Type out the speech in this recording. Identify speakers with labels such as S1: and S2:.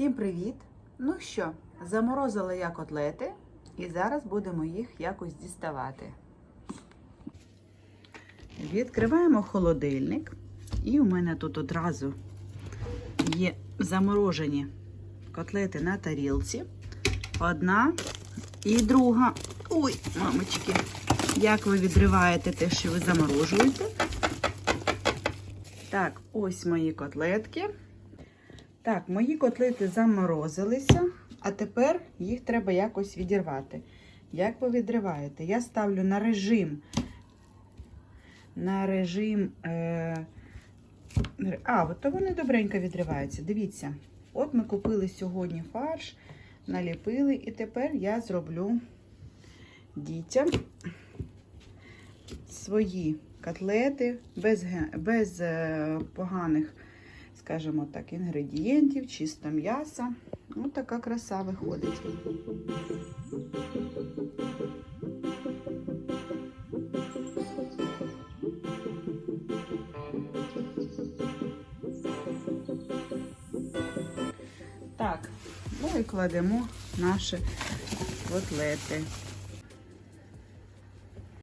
S1: Всім привіт! Ну що, заморозила я котлети і зараз будемо їх якось діставати. Відкриваємо холодильник, і у мене тут одразу є заморожені котлети на тарілці. Одна і друга. Ой, мамочки, як ви відриваєте те, що ви заморожуєте? Так, ось мої котлетки. Так, мої котлети заморозилися, а тепер їх треба якось відірвати. Як ви відриваєте? Я ставлю на режим. На режим. Е, а, от вони добренько відриваються. Дивіться, от ми купили сьогодні фарш, наліпили, і тепер я зроблю дітям свої котлети без, без е, поганих скажімо так, інгредієнтів, чисто м'яса. Ось така краса виходить. Так, ну і кладемо наші котлети.